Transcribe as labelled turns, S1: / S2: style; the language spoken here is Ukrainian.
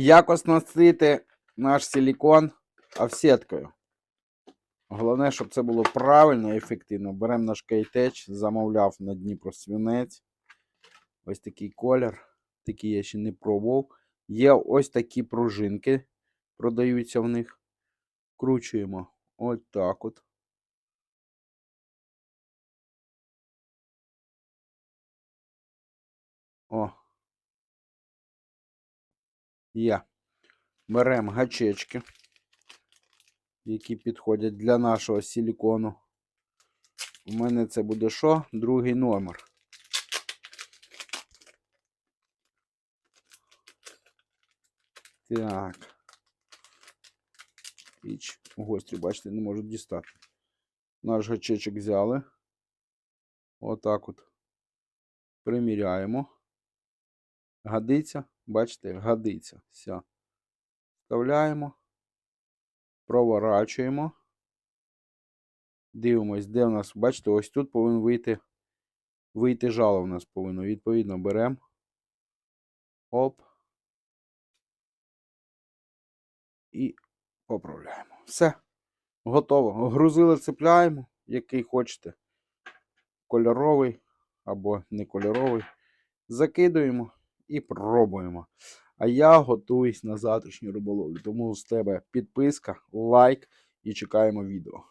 S1: Як оснастити наш силікон офсеткою? Головне, щоб це було правильно і ефективно. Беремо наш кейтеч, замовляв на Дніпро свинець. Ось такий колір. Такий я ще не пробував. Є ось такі пружинки, продаються в них. Вкручуємо ось так от. О. Є. Беремо гачечки, які підходять для нашого силікону. У мене це буде що? Другий номер. Так. Іч. Гості, бачите, не можуть дістати. Наш гачечок взяли. Отак от. Приміряємо. Годиться. Бачите, годиться. Все. Вставляємо. Проворачуємо. Дивимось, де в нас, бачите, ось тут повинен вийти. Вийти жало в нас повинно. Відповідно, беремо. Оп. І поправляємо. Все. Готово. Грузили цепляємо, який хочете. Кольоровий або не кольоровий. Закидуємо і пробуємо. А я готуюсь на завтрашню риболовлю. Тому з тебе підписка, лайк і чекаємо відео.